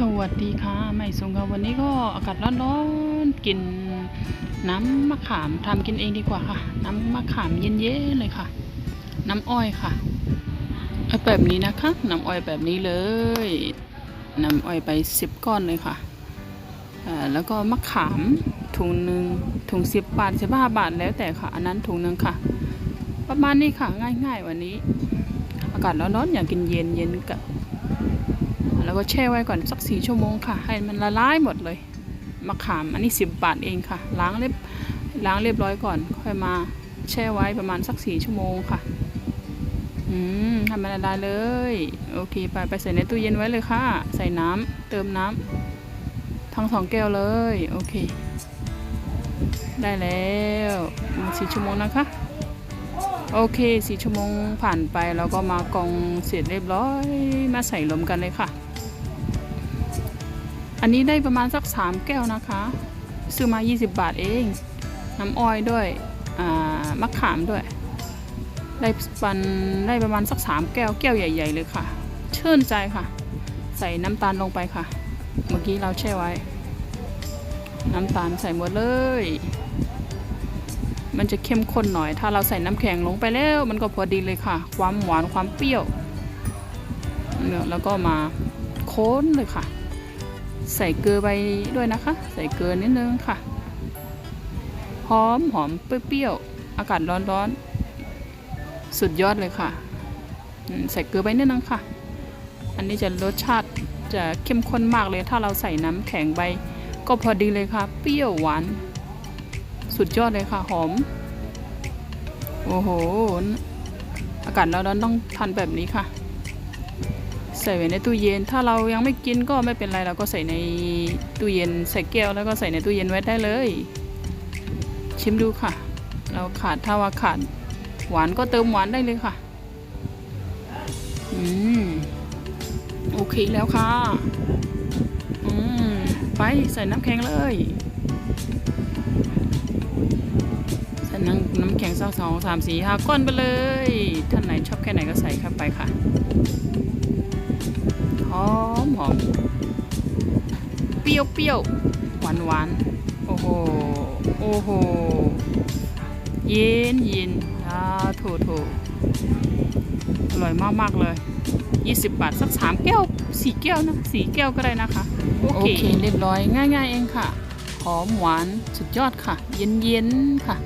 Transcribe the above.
สวัสดีค่ะใหม่สงค่ะวันนี้ก็อากาศร้อนๆกินน้ำมะขามทำกินเองดีกว่าค่ะ น้ำมะขามเย็นๆเลยค่ะ น้ำอ้อยค่ะแบบนี้นะคะน้ำอ้อยแบบนี้เลยน้ำอ้อยไปสิบก้อนเลยค่ะอ่าแล้วก็มะขามถุงหนึ่งถุงสิบบาทสิบห้าบาทแล้วแต่ค่ะ อันนั้นถุงหนึ่งค่ะ ประมาณนี้ค่ะ ง่ายๆวันนี้ อากาศร้อนๆอยากกินเย็นเย็นกับ แล้วก็แช่ไว้ก่อนสักสี่ชั่วโมงค่ะ ให้มันละลายหมดเลยมะขามอันนี้สิบบาทเองค่ะ ล้างเรียบล้างเรียบร้อยก่อน ค่อยมาแช่ไว้ประมาณสักสี่ชั่วโมงค่ะ อืมทำมันละลายเลย โอเค ไปไปใส่ในตู้เย็นไว้เลยค่ะ ใส่น้ำเติมน้ำทั้งสองแก้วเลย โอเค ได้แล้วสี่ชั่วโมงนะคะโอเคสี่ชั่วโมงผ่านไปแล้วก็มากรองเสร็จเรียบร้อย มาใส่รวมกันเลยค่ะ อันนี้ได้ประมาณสักสามแก้วนะคะ ซื้อมา 20 บาทเอง น้ำอ้อยด้วยมะขามด้วย ได้ปันได้ประมาณสักสามแก้ว แก้วใหญ่ ๆ เลยค่ะชื่นใจค่ะ ใส่น้ำตาลลงไปค่ะ เมื่อกี้เราแช่ไว้ น้ำตาลใส่หมดเลย มันจะเข้มข้นหน่อย ถ้าเราใส่น้ำแข็งลงไปแล้ว มันก็พอดีเลยค่ะ ความหวานความเปรี้ยว แล้วก็มาโค้นเลยค่ะ ใส่เกลือไปด้วยนะคะ ใส่เกลือนิดนึงค่ะ หอมหอมเปรี้ยวๆอากาศร้อนๆ สุดยอดเลยค่ะ ใส่เกลือไปนิดนึงค่ะ อันนี้จะรสชาติจะเข้มข้นมากเลย ถ้าเราใส่น้ำแข็งไปก็พอดีเลยค่ะ เปรี้ยวหวาน สุดยอดเลยค่ะ หอม โอ้โห อากาศร้อนๆต้องทานแบบนี้ค่ะ ใส่ไว้ในตู้เย็น ถ้าเรายังไม่กินก็ไม่เป็นไรเราก็ใส่ในตู้เย็นใส่แก้วแล้วก็ใส่ในตู้เย็นไว้ได้เลย ชิมดูค่ะ เราขาดถ้าว่าขาดหวานก็เติมหวานได้เลยค่ะ อืม โอเคแล้วค่ะ อืม ไปใส่น้ำแข็งเลย ใส่น้ำน้ำแข็งสองสามสี่ห้าก้อนไปเลย ท่านไหนชอบแค่ไหนก็ใส่เข้าไปค่ะ เปรี้ยวเปรี้ยวหวานหวานโอ้โห โอ้โห เย็นเย็นอ่าโถโถอร่อยมากมากๆเลย 20 บาท สักสามแก้วสี่แก้วนะสี่แก้วก็ได้นะคะ โอเค เรียบร้อยง่าย ๆ เองค่ะ หอมหวานสุดยอดค่ะ เย็น ๆ ค่ะ